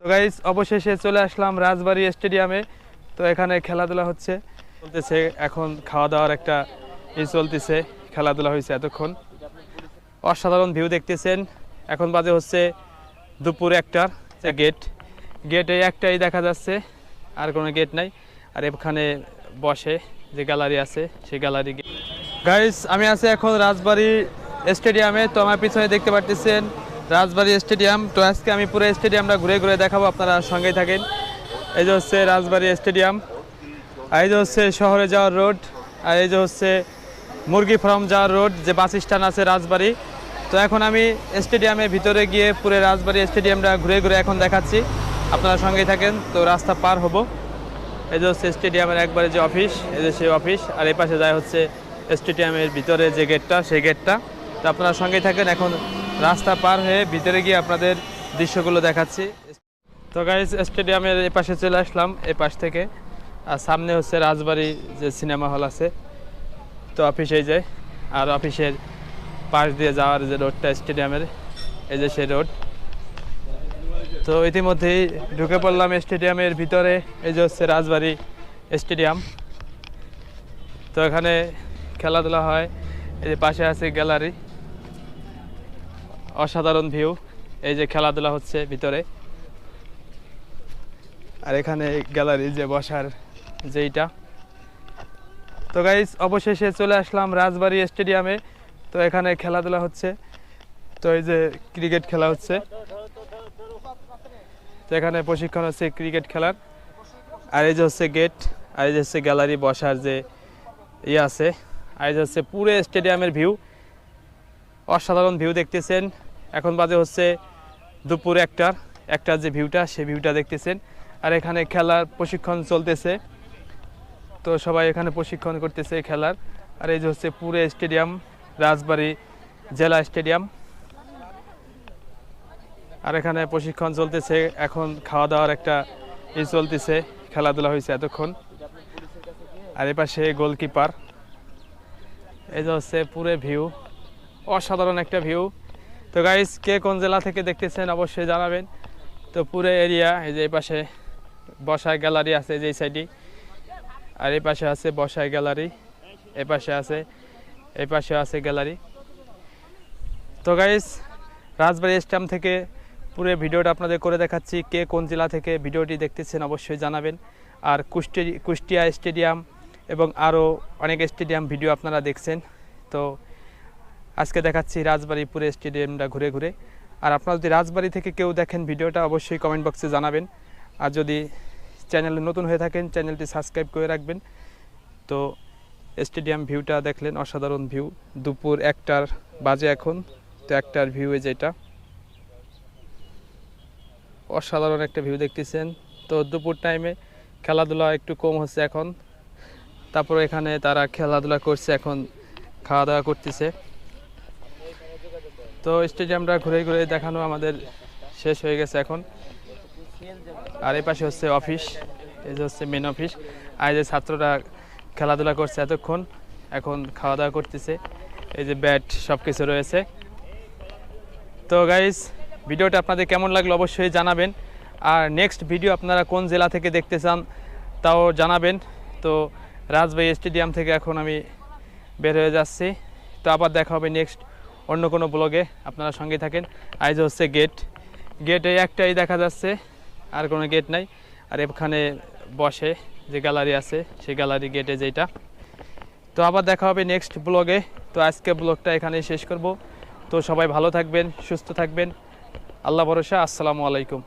তো গাইজ অবশেষে চলে আসলাম রাজবাড়ি স্টেডিয়ামে। তো এখানে খেলাধুলা হচ্ছে। চলতেছে এখন খাওয়া দাওয়ার একটা ই চলতেছে। খেলাধুলা হয়েছে এতক্ষণ। অসাধারণ ভিউ দেখতেছেন। এখন বাজে হচ্ছে দুপুর একটার গেট গেটে একটাই দেখা যাচ্ছে, আর কোনো গেট নাই। আর এখানে বসে যে গ্যালারি আছে, সেই গ্যালারি গাইজ আমি আছি এখন রাজবাড়ি স্টেডিয়ামে। তো আমার পিছনে দেখতে পারতেছেন রাজবাড়ি স্টেডিয়াম। তো আজকে আমি পুরো স্টেডিয়ামটা ঘুরে ঘুরে দেখাবো, আপনারা সঙ্গেই থাকেন। এই যে হচ্ছে রাজবাড়ি স্টেডিয়াম, আর এই যে হচ্ছে শহরে যাওয়ার রোড, আর এই যে হচ্ছে মুরগি ফার্ম যাওয়ার রোড, যে বাস স্ট্যান্ড আছে রাজবাড়ি। তো এখন আমি স্টেডিয়ামের ভিতরে গিয়ে পুরো রাজবাড়ি স্টেডিয়ামটা ঘুরে ঘুরে এখন দেখাচ্ছি। আপনারা সঙ্গেই থাকেন, তো রাস্তা পার হব। এই যে হচ্ছে স্টেডিয়ামের একবারে যে অফিস, এই যে সেই অফিস, আর এই পাশে যায় হচ্ছে স্টেডিয়ামের ভিতরে যে গেটটা, সেই গেটটা। তো আপনারা সঙ্গেই থাকেন, এখন রাস্তা পার হয়ে ভিতরে গিয়ে আপনাদের দৃশ্যগুলো দেখাচ্ছি। তো গাইজ স্টেডিয়ামের এই পাশে চলে আসলাম এই পাশ থেকে। আর সামনে হচ্ছে রাজবাড়ি যে সিনেমা হল আছে। তো অফিসে যায় আর অফিসের পাশ দিয়ে যাওয়ার যে রোডটা স্টেডিয়ামের এই যে সেই রোড তো ইতিমধ্যেই ঢুকে পড়লাম স্টেডিয়ামের ভিতরে, এই যে হচ্ছে রাজবাড়ি স্টেডিয়াম তো এখানে খেলাধুলা হয়, এই যে পাশে আছে গ্যালারি অসাধারণ ভিউ এই যে খেলাধুলা হচ্ছে ভিতরে। আর এখানে গ্যালারি যে বসার যেইটা। তো গাইজ অবশেষে চলে আসলাম রাজবাড়ি স্টেডিয়ামে তো এখানে খেলাধুলা হচ্ছে। তো এই যে ক্রিকেট খেলা হচ্ছে। তো এখানে প্রশিক্ষণ হচ্ছে ক্রিকেট খেলার। আর এই যে হচ্ছে গেট আর এই যে হচ্ছে গ্যালারি বসার যে ইয়ে আছে। আর এই যে হচ্ছে পুরো স্টেডিয়ামের ভিউ অসাধারণ ভিউ দেখতেছেন। এখন বাজে হচ্ছে দুপুর একটার। একটার যে ভিউটা, সেই ভিউটা দেখতেছেন। আর এখানে খেলার প্রশিক্ষণ চলতেছে। তো সবাই এখানে প্রশিক্ষণ করতেছে খেলার। আর এই যে হচ্ছে পুরে স্টেডিয়াম, রাজবাড়ি জেলা স্টেডিয়াম। আর এখানে প্রশিক্ষণ চলতেছে। এখন খাওয়া দাওয়ার একটা ই চলতেছে। খেলাধুলা হয়েছে এতক্ষণ। আর এ পাশে গোলকিপার এই যে হচ্ছে পুরো ভিউ অসাধারণ একটা ভিউ তো গাইজ কে কোন জেলা থেকে দেখতেছেন অবশ্যই জানাবেন। তো পুরো এরিয়া এই যে এই পাশে বসায় গ্যালারি আছে যে সাইডে আর এই পাশে আছে বসায় গ্যালারি এই পাশে আছে, এই পাশে আছে গ্যালারি তো গাইস রাজবাড়ি স্ট্যাম্প থেকে পুরো ভিডিওটা আপনাদের করে দেখাচ্ছি, কে কোন জেলা থেকে ভিডিওটি দেখতেছেন অবশ্যই জানাবেন। আর কুষ্টি কুষ্টিয়া স্টেডিয়াম এবং আরও অনেক স্টেডিয়াম ভিডিও আপনারা দেখছেন। তো আজকে দেখাচ্ছি রাজবাড়ি পুরো স্টেডিয়ামটা ঘুরে ঘুরে। আর আপনারা যদি রাজবাড়ি থেকে কেউ দেখেন ভিডিওটা, অবশ্যই কমেন্ট বক্সে জানাবেন। আর যদি চ্যানেলে নতুন হয়ে থাকেন চ্যানেলটি সাবস্ক্রাইব করে রাখবেন। তো স্টেডিয়াম ভিউটা দেখলেন, অসাধারণ ভিউ। দুপুর একটার বাজে এখন, তো একটার ভিউ যেটা। অসাধারণ একটা ভিউ দেখতেছেন। তো দুপুর টাইমে খেলাধুলা একটু কম হচ্ছে এখন। তারপর এখানে তারা খেলাধুলা করছে এখন খাওয়া দাওয়া করতেছে। তো স্টেডিয়ামটা ঘুরে ঘুরে দেখানো আমাদের শেষ হয়ে গেছে এখন। আর এই পাশে হচ্ছে অফিস এই যে হচ্ছে মেন অফিস আর যে ছাত্ররা খেলাধুলা করছে এতক্ষণ, এখন খাওয়া দাওয়া করতেছে। এই যে ব্যাট সব কিছু রয়েছে। তো গাইস ভিডিওটা আপনাদের কেমন লাগল অবশ্যই জানাবেন। আর নেক্সট ভিডিও আপনারা কোন জেলা থেকে দেখতে চান, তাও জানাবেন। তো রাজবাড়ি স্টেডিয়াম থেকে এখন আমি বের হয়ে যাচ্ছি। তো আবার দেখা হবে নেক্সট অন্য কোনো ব্লগে আপনারা সঙ্গে থাকেন। আজ হচ্ছে গেট গেটে একটাই দেখা যাচ্ছে, আর কোনো গেট নাই। আর এখানে বসে যে গ্যালারি আছে, সেই গ্যালারি গেটে যেটা। তো আবার দেখা হবে নেক্সট ব্লগে। তো আজকে ব্লগটা এখানেই শেষ করব। তো সবাই ভালো থাকবেন, সুস্থ থাকবেন। আল্লাহ ভরসা, আসসালামু আলাইকুম।